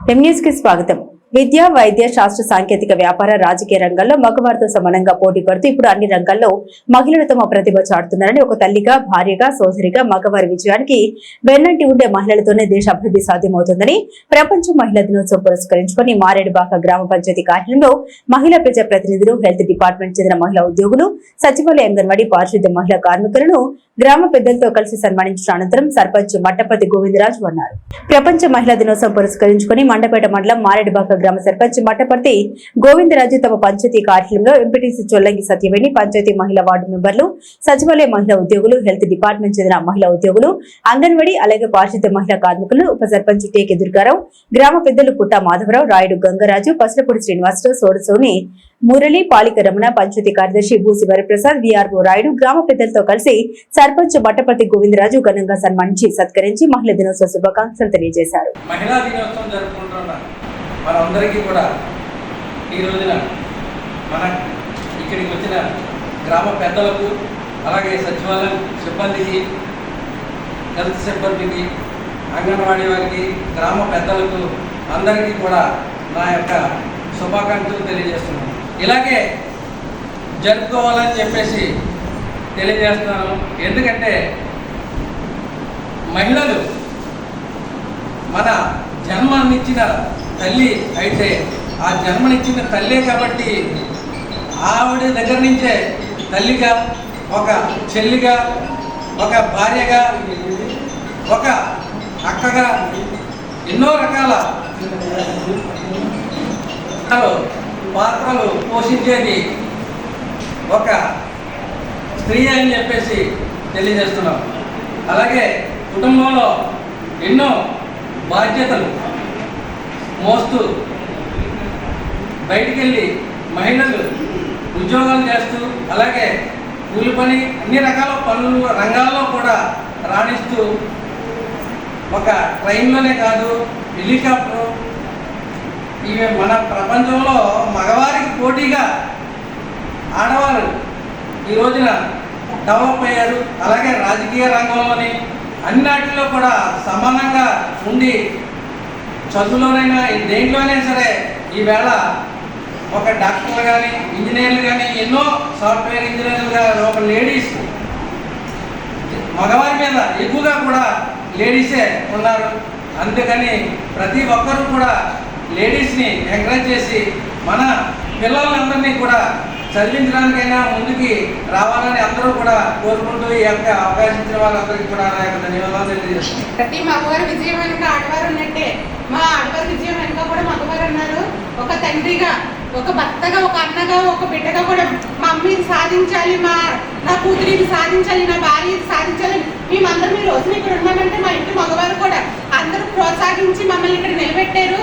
కి స్వాగతం. విద్య వైద్య శాస్త్ర సాంకేతిక వ్యాపార రాజకీయ రంగాల్లో మగవారితో సమానంగా పోటీ పడుతూ ఇప్పుడు అన్ని రంగాల్లో మహిళలు తమ ప్రతిభ చాటుతున్నారని ఒక తల్లిగా భార్యగా సోదరిగా మగవారి విజయానికి వెన్నంటి ఉండే మహిళలతోనే దేశ అభివృద్ధి సాధ్యమవుతుందని ప్రపంచ మహిళా దినోత్సవం పురస్కరించుకుని మారేడుబాక గ్రామ పంచాయతీ కార్యాలయంలో మహిళా ప్రజా ప్రతినిధులు హెల్త్ డిపార్ట్మెంట్ చెందిన మహిళా ఉద్యోగులు సచివాలయ అంగన్వాడీ పారిశుద్ధ్య మహిళా కార్మికులను గ్రామ పెద్దలతో కలిసి సన్మానించిన అనంతరం సర్పంచ్ మట్టపతి గోవిందరాజు అన్నారు. ప్రపంచ మహిళా దినోత్సవం పురస్కరించుకుని మండపేట మండలం మారేడుబాక గ్రామ సర్పంచ్ మట్టపతి గోవిందరాజు తమ పంచాయతీ కార్యాలయంలో ఎంపీటీసీ చొల్లంగి సత్యవేణి పంచాయతీ మహిళా వార్డు మెంబర్లు సచివాలయ మహిళా ఉద్యోగులు హెల్త్ డిపార్ట్మెంట్ చెందిన మహిళా ఉద్యోగులు అంగన్వాడీ అలాగే పారిశుద్ధ మహిళా కార్మికులు ఉప సర్పంచ్ టేకే దుర్గారావు గ్రామ పెద్దలు పుట్ట మాధవరావు రాయుడు గంగరాజు పసలపూడి శ్రీనివాసరావు సోడసోని మురళి పాలిక రమణ పంచాయతీ కార్యదర్శి భూసి వరప్రసాద్ విఆర్ఓ రాయుడు గ్రామ పెద్దలతో కలిసి సర్పంచ్ బట్టపతి గోవిందరాజు ఘనంగా సన్మానించి సత్కరించి మహిళా దినోత్సవ శుభాకాంక్షలు తెలియజేశారు. మహిళా దినోత్సవం జరుపుకుంటున్న మనందరికీ కూడా ఈ రోజున మన ఇక్కడికి వచ్చిన గ్రామ పెద్దలకు అలాగే సచివాలయం సిబ్బందికి హెల్త్ సిబ్బందికి అంగన్వాడీ వారికి గ్రామ పెద్దలకు అందరికీ కూడా నా యొక్క శుభాకాంక్షలు తెలియజేస్తున్నాను. ఇలాగే జరుపుకోవాలని చెప్పేసి తెలియజేస్తున్నాను ఎందుకంటే మహిళలు మన జన్మనిచ్చిన తల్లి అయితే ఆ జన్మనిచ్చిన తల్లే కాబట్టి ఆవిడ దగ్గర నుంచే తల్లిగా ఒక చెల్లిగా ఒక భార్యగా ఒక అక్కగా ఎన్నో రకాల పాత్రలు పోషించేది ఒక స్త్రీ అని చెప్పేసి తెలియజేస్తున్నాం. అలాగే కుటుంబంలో ఎన్నో బాధ్యతలు మోస్తూ బయటికి వెళ్ళి మహిళలు ఉద్యోగాలు చేస్తూ అలాగే కూలి పని అన్ని రకాల పనులు రంగాల్లో కూడా రాణిస్తూ ఒక ట్రైన్లోనే కాదు హెలికాప్టర్ ఇవి మన ప్రపంచంలో మగవారికి పోటీగా ఆడవారు ఈ రోజున డెవలప్ అయ్యారు అలాగే రాజకీయ రంగంలోని అన్నిటిలో కూడా సమానంగా ఉండి చదువులోనైనా దేంట్లోనే సరే ఈవేళ ఒక డాక్టర్లు కానీ ఇంజనీర్లు కానీ ఎన్నో సాఫ్ట్వేర్ ఇంజనీర్లుగా ఒక లేడీస్ మగవారి మీద ఎక్కువగా కూడా లేడీసే ఉన్నారు. అందుకని ప్రతి ఒక్కరూ కూడా లేడీస్ని ఎంకరేజ్ చేసి మన పిల్లలందరినీ కూడా చదివించడానికైనా ముందుకి రావాలని అందరూ కూడా కోరుకుంటూ ఈ యొక్క అవకాశం ఇచ్చిన వాళ్ళందరికీ కూడా నా యొక్క ధన్యవాదాలు తెలియజేస్తున్నాను. ప్రతి మగవారి విజయం వెనుక ఆడవారు ఉన్నట్టే. మా ఆడవారి విజయం వెనుక కూడా మగవారు ఉన్నారు. ఒక తండ్రిగా ఒక భర్తగా ఒక అన్నగా ఒక బిడ్డగా కూడా మా అమ్మ సాధించాలి మా నా కూతురు సాధించాలి నా భార్య ఇది సాధించాలి. మేమందరం ఈ రోజున ఇక్కడ ఉన్నామంటే మా ఇంటి మగవారు కూడా అందరూ ప్రోత్సహించి మమ్మల్ని ఇక్కడ నిలబెట్టారు.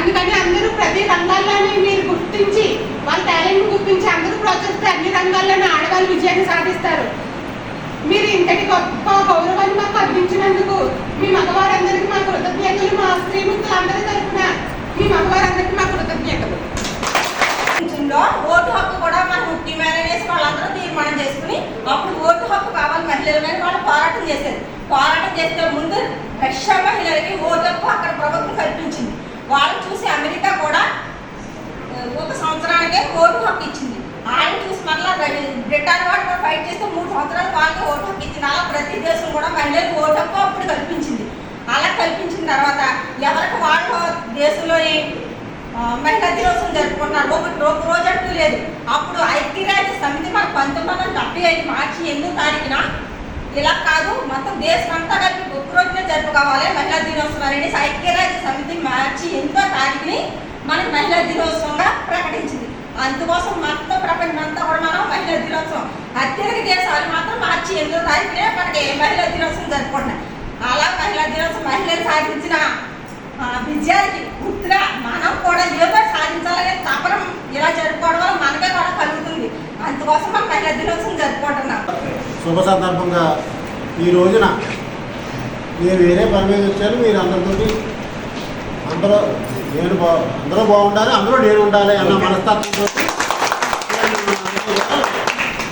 అందుకని అందరూ ప్రతి రంగాల్లోనే మీరు గుర్తించి వాళ్ళ టాలెంట్ గుర్తించి అందరూ ప్రోత్సహిస్తే అన్ని రంగాల్లోనే ఆడవాళ్ళు విజయాన్ని సాధిస్తారు. మీరు ఇంతటి గొప్ప గౌరవాన్ని మాకు అందించినందుకు మీ మగవారందరికీ మా కృతజ్ఞతలు మా శ్రీమంతులందరి తరఫున మీ మగవారందరికీ మా కృతజ్ఞతలు. ఓటు హక్కు కూడా మన ముఖ్యమైననేసి వాళ్ళందరూ తీర్మానం చేసుకుని అప్పుడు ఓటు హక్కు కావాలి మహిళలు కానీ వాళ్ళు పోరాటం చేశారు. పోరాటం చేస్తే ముందు రష్యా మహిళలకి ఓటు హక్కు అక్కడ ప్రభుత్వం కల్పించింది వాళ్ళని చూసి అమెరికా కూడా ఆ, ఒక సంవత్సరానికే ఓటు హక్కు ఇచ్చింది ఆయన చూసి మళ్ళీ బ్రిటన్ వాడు కూడా ఫైట్ చేస్తే మూడు సంవత్సరాలు వాళ్ళకి ఓటు హక్కు ఇచ్చింది అలా కూడా మహిళలకు ఓటు హక్కు అప్పుడు కల్పించింది. అలా కల్పించిన తర్వాత ఎవరికి వాళ్ళ దేశంలోని మహిళా దినోత్సవం జరుపుకుంటున్నారు ఒక ఒక రోజు లేదు. అప్పుడు ఐక్యరాజ్య సమితి మన పంతొమ్మిది వందల డెబ్బై ఐదు మార్చి ఎన్నో తారీఖున ఇలా కాదు మొత్తం దేశం అంతా కలిపి ఒక రోజునే జరుపుకోవాలి మహిళా దినోత్సవం అనేసి ఐక్యరాజ్య సమితి మార్చి ఎనిమిదో తారీఖుని మనకి మహిళా దినోత్సవంగా ప్రకటించింది. అందుకోసం మొత్తం ప్రపంచం అంతా కూడా దినోత్సవం అత్యధిక దేశాలు మాత్రం మార్చి ఎనిమిదో తారీఖునే మనకి మహిళా దినోత్సవం జరుపుకుంటున్నాయి అలా మహిళా దినోత్సవం మహిళలు సాధించిన ఆ, విజయానికి గుర్తుగా మనం కూడా ఏదో సాధించాలనే తపనం ఇలా జరుపుకోవడం వల్ల మనకే కూడా కలుగుతుంది. అందుకోసం మనం మహిళా దినోత్సవం జరుపుకుంటున్నాం. శుభ సందర్భంగా ఈ రోజున నేను వేరే పని మీద వచ్చాను మీరు అందరితోటి అందరూ నేను బా అందరూ బాగుండాలి అందరూ నేను ఉండాలి అన్న మనస్తత్వంతో